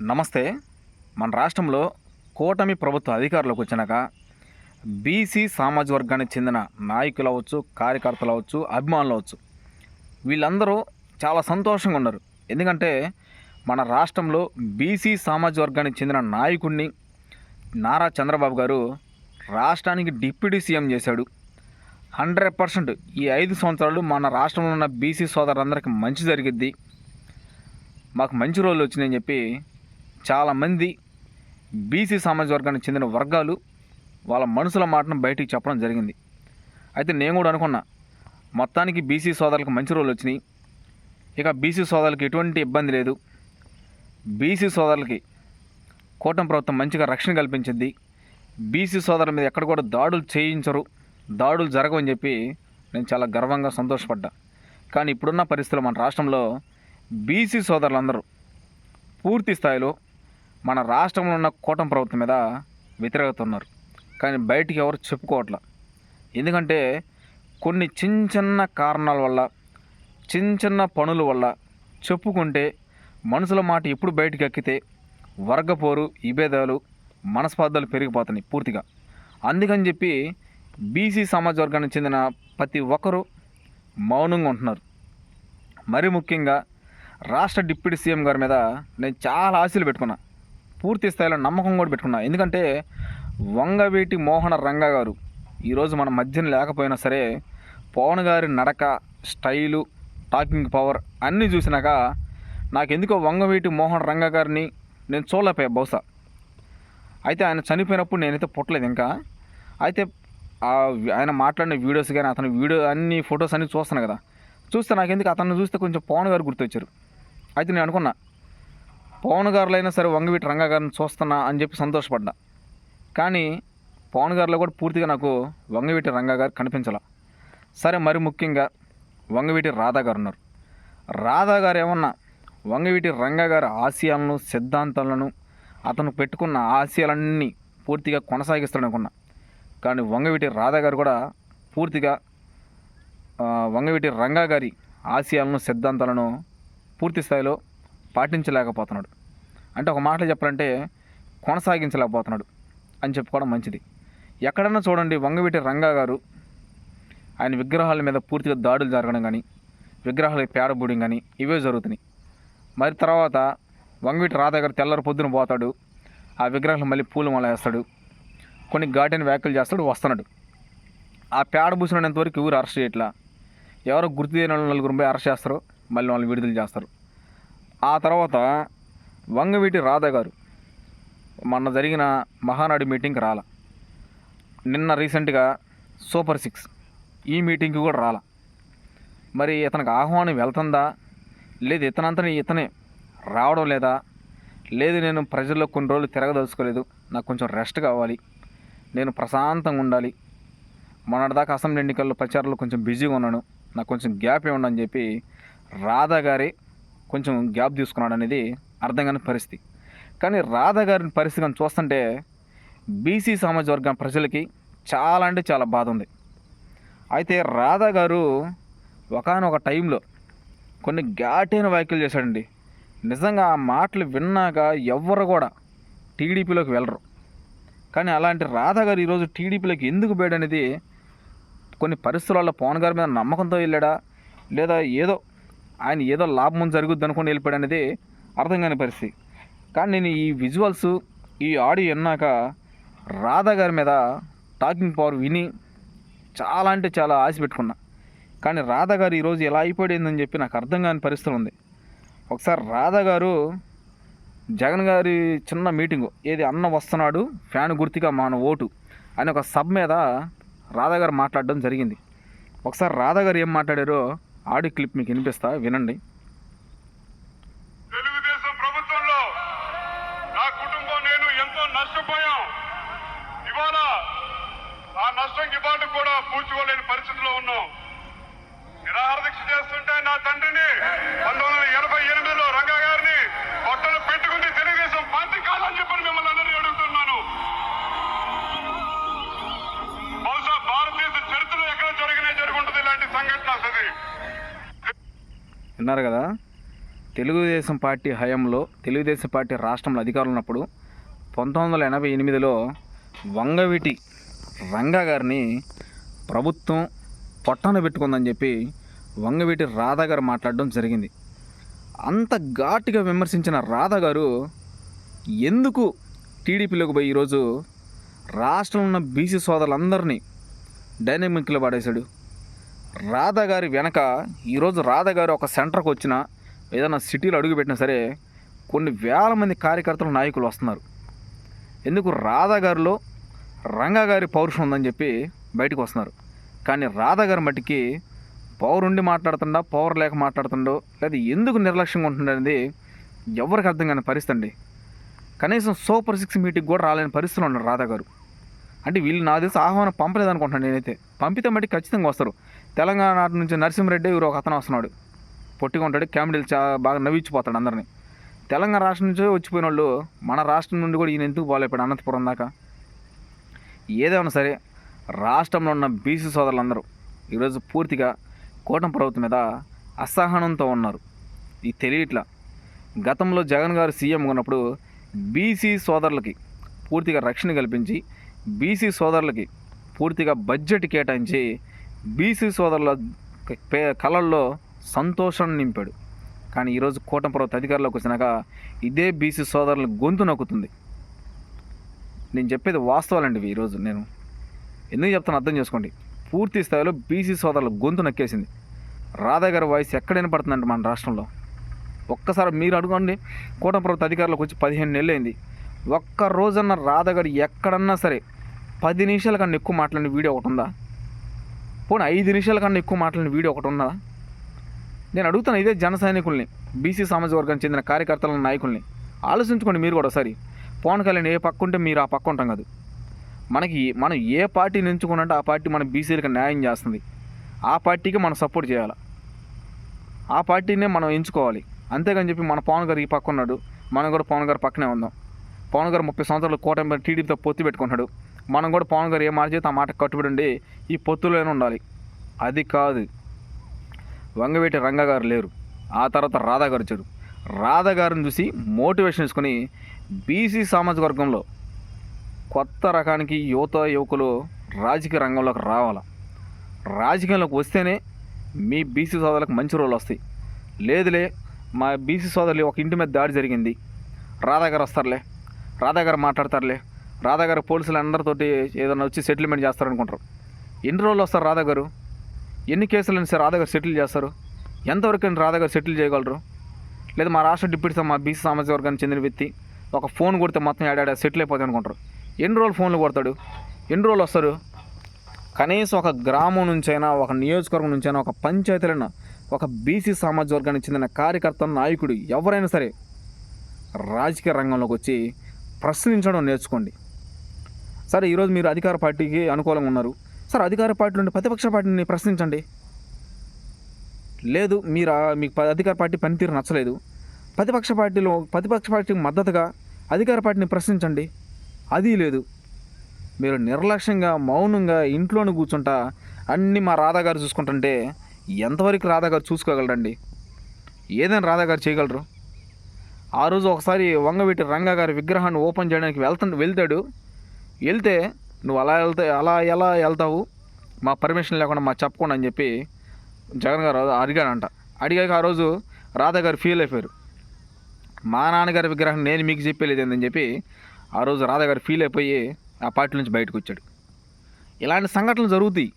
నమస్తే. మన రాష్ట్రంలో కూటమి ప్రభుత్వ అధికారులకు వచ్చినాక బీసీ సామాజిక వర్గానికి చెందిన నాయకులు అవ్వచ్చు కార్యకర్తలు అవ్వచ్చు అభిమానులు అవ్వచ్చు వీళ్ళందరూ చాలా సంతోషంగా ఉన్నారు. ఎందుకంటే మన రాష్ట్రంలో బీసీ సామాజిక వర్గానికి చెందిన నాయకుడిని నారా చంద్రబాబు గారు రాష్ట్రానికి డిప్యూటీ సీఎం చేశాడు. హండ్రెడ్ పర్సెంట్ ఈ ఐదు సంవత్సరాలు మన రాష్ట్రంలో ఉన్న బీసీ సోదరులందరికీ మంచి జరిగిద్ది. మాకు మంచి రోజులు వచ్చినాయని చెప్పి చాలామంది బీసీ సమాజ వర్గానికి చెందిన వర్గాలు వాళ్ళ మనసుల మాటను బయటికి చెప్పడం జరిగింది. అయితే నేను కూడా అనుకున్నా మొత్తానికి బీసీ సోదరులకు మంచి రోజులు వచ్చినాయి. ఇక బీసీ సోదరులకు ఎటువంటి ఇబ్బంది లేదు. బీసీ సోదరులకి కూటమి ప్రభుత్వం మంచిగా రక్షణ కల్పించింది. బీసీ సోదరుల మీద ఎక్కడ కూడా దాడులు చేయించరు దాడులు జరగవని చెప్పి నేను చాలా గర్వంగా సంతోషపడ్డా. కానీ ఇప్పుడున్న పరిస్థితుల్లో మన రాష్ట్రంలో బీసీ సోదరులందరూ పూర్తి స్థాయిలో మన రాష్ట్రంలో ఉన్న కూటమి ప్రభుత్వం మీద వ్యతిరేకత ఉన్నారు కానీ బయటికి ఎవరు చెప్పుకోవట్లా. ఎందుకంటే కొన్ని చిన్న చిన్న కారణాల వల్ల చిన్న చిన్న పనుల వల్ల చెప్పుకుంటే మనుషుల మాట ఎప్పుడు బయటికి ఎక్కితే వర్గపోరు విభేదాలు మనస్పార్థాలు పెరిగిపోతున్నాయి పూర్తిగా. అందుకని చెప్పి బీసీ సమాజ వర్గానికి చెందిన ప్రతి ఒక్కరూ మౌనంగా ఉంటున్నారు. మరి ముఖ్యంగా రాష్ట్ర డిప్యూటీ సీఎం గారి మీద నేను చాలా ఆశలు పెట్టుకున్నా. పూర్తి స్థాయిలో నమ్మకం కూడా పెట్టుకున్నా. ఎందుకంటే వంగవీటి మోహన రంగా గారు ఈరోజు మన మధ్యన లేకపోయినా సరే పవన్ గారి నడక స్టైలు టాకింగ్ పవర్ అన్నీ చూసినాక నాకెందుకో వంగవీటి మోహన్ రంగా గారిని నేను చూడలేకపోయా బహుశా. అయితే ఆయన చనిపోయినప్పుడు నేనైతే పుట్టలేదు ఇంకా. అయితే ఆయన మాట్లాడిన వీడియోస్ కానీ అతని వీడియో అన్ని ఫొటోస్ అన్నీ చూస్తాను కదా. చూస్తే నాకు ఎందుకు అతన్ని చూస్తే కొంచెం పవన్ గారు గుర్తొచ్చారు. అయితే నేను అనుకున్నా పవన్ గారులో అయినా సరే వంగవీటి రంగా గారిని చూస్తున్నా అని చెప్పి సంతోషపడ్డా. కానీ పవన్ గారిలో కూడా పూర్తిగా నాకు వంగవీటి రంగా గారు కనిపించాల. సరే మరి ముఖ్యంగా వంగవీటి రాధా గారు ఉన్నారు రాధా గారు ఏమన్నా వంగవీటి రంగా గారి ఆశయాలను సిద్ధాంతాలను అతను పెట్టుకున్న ఆశయాలన్నీ పూర్తిగా కొనసాగిస్తాడు అనుకున్నా. కానీ వంగవీటి రాధా గారు కూడా పూర్తిగా వంగవీటి రంగా గారి ఆశయాలను సిద్ధాంతాలను పూర్తి స్థాయిలో పాటించలేకపోతున్నాడు. అంటే ఒక మాటలో చెప్పాలంటే కొనసాగించలేకపోతున్నాడు అని చెప్పుకోవడం మంచిది. ఎక్కడన్నా చూడండి వంగవీటి రంగా గారు ఆయన విగ్రహాల మీద పూర్తిగా దాడులు జరగడం కానీ విగ్రహాలకి పేడబూడింగ్ కానీ ఇవే జరుగుతున్నాయి. మరి తర్వాత వంగవీటి రాధా గారు తెల్లరి పొద్దున పోతాడు ఆ విగ్రహాలు మళ్ళీ పూలు మాల వేస్తాడు కొన్ని ఘాటైన వ్యాఖ్యలు చేస్తాడు వస్తున్నాడు. ఆ పేడ పూసినంతవరకు ఎవరు అరెస్ట్ చేయట్లా? ఎవరో గుర్తు తెలియని నలుగురు పోయి అరెస్ట్ చేస్తారో మళ్ళీ వాళ్ళని విడుదల చేస్తారు. ఆ తర్వాత వంగవీటి రాధా గారు మొన్న జరిగిన మహానాడు మీటింగ్కి రాల. నిన్న రీసెంట్గా సూపర్ సిక్స్ ఈ మీటింగ్కి కూడా రాల. మరి ఇతనికి ఆహ్వానం వెళ్తుందా? లేదు ఇతనంతని ఇతనే రావడం లేదా? లేదు నేను ప్రజల్లో కొన్ని రోజులు తిరగదలుచుకోలేదు. నాకు కొంచెం రెస్ట్ కావాలి. నేను ప్రశాంతంగా ఉండాలి. మొన్నటిదాకా అసెంబ్లీ ఎన్నికల్లో ప్రచారంలో కొంచెం బిజీగా ఉన్నాను. నాకు కొంచెం గ్యాప్ ఇవ్వండి అని చెప్పి రాధా గారి కొంచెం గ్యాప్ తీసుకున్నాడు అనేది అర్థం కాని పరిస్థితి. కానీ రాధా గారి పరిస్థితి కానీ చూస్తుంటే బీసీ సమాజ వర్గం ప్రజలకి చాలా అంటే చాలా బాధ ఉంది. అయితే రాధా గారు ఒకనొక టైంలో కొన్ని ఘాటైన వ్యాఖ్యలు చేశాడండి. నిజంగా ఆ మాటలు విన్నాక ఎవ్వరు కూడా టీడీపీలోకి వెళ్ళరు. కానీ అలాంటి రాధా గారు ఈరోజు టీడీపీలోకి ఎందుకు పోయాడు కొన్ని పరిస్థితులలో పవన్ గారి మీద నమ్మకంతో వెళ్ళాడా? లేదా ఏదో ఆయన ఏదో లాభం జరుగుద్ది అనుకుని వెళ్ళిపోయాడు అనేది అర్థం కాని పరిస్థితి. కానీ నేను ఈ విజువల్స్ ఈ ఆడియో విన్నాక రాధా గారి మీద టాకింగ్ పవర్ విని చాలా అంటే చాలా ఆశ పెట్టుకున్నా. కానీ రాధా గారు ఈరోజు ఎలా అయిపోయిందని చెప్పి నాకు అర్థం కాని పరిస్థితి ఉంది. ఒకసారి రాధా గారు జగన్ గారి చిన్న మీటింగు ఏది అన్న వస్తున్నాడు ఫ్యాన్ గుర్తుగా మన ఓటు అని ఒక సబ్ మీద రాధా గారు మాట్లాడడం జరిగింది. ఒకసారి రాధా గారు ఏం మాట్లాడారో ఆడియో క్లిప్ మీకు వినిపిస్తా? వినండి. తెలుగుదేశం ప్రభుత్వంలో నా కుటుంబం నేను ఎంతో నష్టపోయాం. ఇవాళ ఆ నష్టం ఇవాళ కూడా పూడ్చుకోలేని పరిస్థితిలో ఉన్నాం. నిరాహార దీక్ష చేస్తుంటే నా తండ్రిని పంతొమ్మిది వందల ఎనభై ఎనిమిదిలో రంగా గారిని పొట్టలు పెట్టుకుంది తెలుగుదేశం పార్టీ కాదని చెప్పని మిమ్మల్ని విన్నారు కదా? తెలుగుదేశం పార్టీ హయాంలో తెలుగుదేశం పార్టీ రాష్ట్రంలో అధికారులు ఉన్నప్పుడు పంతొమ్మిది వందల ఎనభై ఎనిమిదిలో వంగవీటి రంగా గారిని ప్రభుత్వం పొట్టన పెట్టుకుందని చెప్పి వంగవీటి రాధా గారు మాట్లాడడం జరిగింది. అంత ఘాటుగా విమర్శించిన రాధా గారు ఎందుకు టీడీపీలోకి పోయి ఈరోజు రాష్ట్రంలో ఉన్న బీసీ సోదరులందరినీ డైనమిక్లో పడేశాడు? రాధా గారి వెనక ఈరోజు రాధాగారు ఒక సెంటర్కి వచ్చిన ఏదైనా సిటీలో అడుగుపెట్టినా సరే కొన్ని వేల మంది కార్యకర్తలు నాయకులు వస్తున్నారు. ఎందుకు రాధా గారిలో రంగా గారి పౌరుషం ఉందని చెప్పి బయటకు వస్తున్నారు. కానీ రాధా గారి మట్టికి పౌరుండి మాట్లాడుతుండో మాట్లాడుతుండా పవర్ లేక మాట్లాడుతుండో లేదా ఎందుకు నిర్లక్ష్యంగా ఉంటుండనేది ఎవరికి అర్థం కాని పరిస్థితి అండి. కనీసం సూపర్ సిక్స్ మీటింగ్ కూడా రాలేని పరిస్థితిలో ఉన్నారు రాధా గారు. అంటే వీళ్ళు నా తెలిసి ఆహ్వానం పంపలేదనుకుంటున్నాను నేనైతే. పంపితే మట్టి ఖచ్చితంగా వస్తారు. తెలంగాణ నుంచి నరసింహరెడ్డి ఎవరు ఒక అతను వస్తున్నాడు. పొట్టిగా ఉంటాడు కామెడీలు చా బాగా నవ్వించిపోతాడు అందరినీ. తెలంగాణ రాష్ట్రం నుంచే వచ్చిపోయిన వాళ్ళు మన రాష్ట్రం నుండి కూడా ఈయన ఎందుకు బాగాలేపాడు అనంతపురం దాకా. ఏదేమైనా సరే రాష్ట్రంలో ఉన్న బీసీ సోదరులందరూ ఈరోజు పూర్తిగా కూటమి ప్రభుత్వం మీద అసహనంతో ఉన్నారు. ఇది తెలియట్లా గతంలో జగన్ గారు సీఎం ఉన్నప్పుడు బీసీ సోదరులకి పూర్తిగా రక్షణ కల్పించి బీసీ సోదరులకి పూర్తిగా బడ్జెట్ కేటాయించి బీసీ సోదరుల పే- కళల్లో సంతోషం నింపాడు. కానీ ఈరోజు కూటమి ప్రభుత్వ అధికారంలోకి వచ్చినాక ఇదే బీసీ సోదరుల గొంతు నొక్కుతుంది. నేను చెప్పేది వాస్తవాలండి ఈరోజు నేను. ఎందుకు చెప్తాను అర్థం చేసుకోండి. పూర్తి స్థాయిలో బీసీ సోదరుల గొంతు నక్కేసింది. రాధా గారి వాయిస్ ఎక్కడ వినపడుతుందండి మన రాష్ట్రంలో? ఒక్కసారి మీరు అడుగుకోండి కూటమి ప్రభుత్వ అధికారులకు వచ్చి పదిహేను నెలలు అయింది ఒక్క రోజన్న రాధా ఎక్కడన్నా సరే పది నిమిషాల కన్నా ఎక్కువ మాట్లాడిన వీడియో ఒకటి ఉందా? పోనీ ఐదు నిమిషాల కన్నా ఎక్కువ మాట్లాడిన వీడియో ఒకటి ఉన్నదా? నేను అడుగుతాను ఇదే జన సైనికుల్ని బీసీ సామాజిక వర్గానికి చెందిన కార్యకర్తల నాయకుల్ని. ఆలోచించుకోండి మీరు కూడా ఒకసారి. పవన్ కళ్యాణ్ ఏ పక్క ఉంటే మీరు ఆ పక్క ఉంటాం కాదు. మనకి మనం ఏ పార్టీని ఎంచుకున్నంటే ఆ పార్టీ మన బీసీలకు న్యాయం చేస్తుంది. ఆ పార్టీకి మనం సపోర్ట్ చేయాలి? ఆ పార్టీనే మనం ఎంచుకోవాలి. అంతేగాని చెప్పి మన పవన్ గారు ఈ పక్క ఉన్నాడు మనం కూడా పవన్ గారు పక్కనే ఉందాం. పవన్ గారు ముప్పై సంవత్సరాలు కూటమి టీడీపీతో పొత్తు పెట్టుకుంటాడు మనం కూడా పవన్ గారు ఏ మాట చేస్తే ఆ మాట కట్టుబడి ఉండి ఈ పొత్తులోనే ఉండాలి. అది కాదు. వంగవేటి రంగ గారు లేరు. ఆ తర్వాత రాధా గారు వచ్చారు. రాధా గారిని చూసి మోటివేషన్ తీసుకొని బీసీ సామాజిక వర్గంలో కొత్త రకానికి యువత యువకులు రాజకీయ రంగంలోకి రావాలి? రాజకీయంలోకి వస్తేనే మీ బీసీ సోదరులకు మంచి రోజులు వస్తాయి. లేదులే మా బీసీ సోదరులు ఒక ఇంటి మీద దాడి జరిగింది. రాధా గారు వస్తారులే. రాధా గారు మాట్లాడతారులే. రాధా గారు పోలీసులు అందరితోటి ఏదైనా వచ్చి సెటిల్మెంట్ చేస్తారనుకుంటారు. ఎన్ని రోజులు వస్తారు రాధా గారు ఎన్ని కేసులను సార్ రాధా గారు సెటిల్ చేస్తారు? ఎంతవరకు రాధా గారు సెటిల్ చేయగలరు? లేదా మా రాష్ట్ర డిప్యూటీ మా బీసీ సామాజిక వర్గానికి చెందిన వ్యక్తి ఒక ఫోన్ కొడితే మొత్తం ఏడాడ సెటిల్ అయిపోతుంది అనుకుంటారు. ఎన్ని రోజులు ఫోన్లు కొడతాడు? ఎన్ని రోజులు వస్తారు? కనీసం ఒక గ్రామం నుంచైనా ఒక నియోజకవర్గం నుంచైనా ఒక పంచాయతీలైనా ఒక బీసీ సామాజిక వర్గానికి చెందిన కార్యకర్త నాయకుడు ఎవరైనా సరే రాజకీయ రంగంలోకి వచ్చి ప్రశ్నించడం నేర్చుకోండి. సరే ఈరోజు మీరు అధికార పార్టీకి అనుకూలంగా ఉన్నారు. సార్ అధికార పార్టీ నుండి ప్రతిపక్ష పార్టీని ప్రశ్నించండి. లేదు మీరు మీకు అధికార పార్టీ పనితీరు నచ్చలేదు. ప్రతిపక్ష పార్టీలో ప్రతిపక్ష పార్టీకి మద్దతుగా అధికార పార్టీని ప్రశ్నించండి. అది లేదు. మీరు నిర్లక్ష్యంగా మౌనంగా ఇంట్లోనే కూర్చుంటా అన్నీ మా రాధాగారు చూసుకుంటుంటే ఎంతవరకు రాధాగారు చూసుకోగలరండి? ఏదైనా రాధాగారు చేయగలరు? ఆ రోజు ఒకసారి వంగవీటి రంగా గారి విగ్రహాన్ని ఓపెన్ చేయడానికి వెళ్తా వెళ్తాడు. వెళ్తే నువ్వు అలా వెళ్తే అలా ఎలా వెళ్తావు? మా పర్మిషన్ లేకుండా మా చెప్పకుండా అని చెప్పి జగన్ గారు అడిగాడంట. అడిగాక ఆ రోజు రాధా గారు ఫీల్ అయిపోయారు. మా నాన్నగారి విగ్రహం నేను మీకు చెప్పేది ఏందని చెప్పి ఆ రోజు రాధా గారు ఫీల్ అయిపోయి ఆ పార్టీ నుంచి బయటకు వచ్చాడు. ఇలాంటి సంఘటనలు జరుగుతాయి.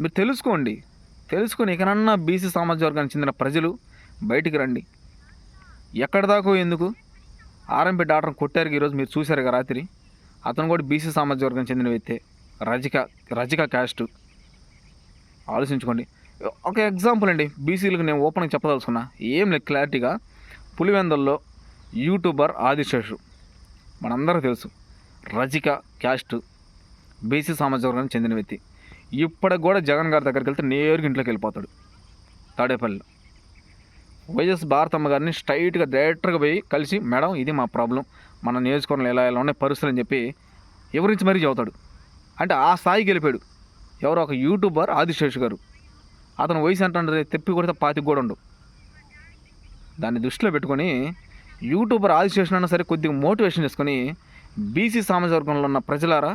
మీరు తెలుసుకోండి. తెలుసుకుని ఇకనన్నా బీసీ సామాజిక వర్గానికి చెందిన ప్రజలు బయటికి రండి. ఎక్కడి దాకో ఎందుకు? ఆర్ఎంపీ డాక్టర్ని కొట్టారు ఈరోజు మీరు చూశారు రాత్రి. అతను కూడా బీసీ సామాజిక వర్గం చెందిన వ్యక్తే. రజిక రజిక క్యాస్ట్. ఆలోచించుకోండి. ఒక ఎగ్జాంపుల్ అండి. బీసీలకు నేను ఓపెన్గా చెప్పదలుచుకున్నా. ఏం లేదు క్లారిటీగా. పులివెందల్లో యూట్యూబర్ ఆదిశేషు. మనందరూ తెలుసు. రజిక క్యాస్ట్ బీసీ సామాజిక వర్గానికి చెందిన వ్యక్తి. ఇప్పటికి కూడా జగన్ గారి దగ్గరికి వెళ్తే నేరుగా ఇంట్లోకి వెళ్ళిపోతాడు. తాడేపల్లిలో వైఎస్ భారతమ్మ గారిని స్ట్రైట్గా డైరెక్టర్గా పోయి కలిసి మేడం ఇది మా ప్రాబ్లం. మన నియోజకవర్గంలో ఎలా ఎలా ఉన్నాయి పరిస్థితులు అని చెప్పి ఎవరించి మరీ చదువుతాడు? అంటే ఆ స్థాయికి వెళ్ళిపోయాడు. ఎవరో ఒక యూట్యూబర్ ఆదిశేష్ గారు. అతను వయసు అంటే తెప్పి కొడితే పాతికి కూడా ఉండవు. దాన్ని దృష్టిలో పెట్టుకొని యూట్యూబర్ ఆదిశేషన్ అయినా సరే కొద్దిగా మోటివేషన్ చేసుకొని బీసీ సామాజిక వర్గంలో ఉన్న ప్రజలారా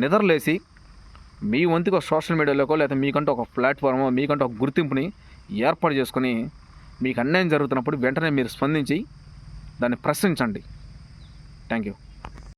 నిద్రలేసి మీ వంతుకు సోషల్ మీడియాలోకో లేదా మీకంటూ ఒక ప్లాట్ఫామ్ మీకంటూ ఒక గుర్తింపుని ఏర్పాటు చేసుకొని మీకు అన్యాయం జరుగుతున్నప్పుడు వెంటనే మీరు స్పందించి దాన్ని ప్రశ్నించండి. தேங்க்யூ.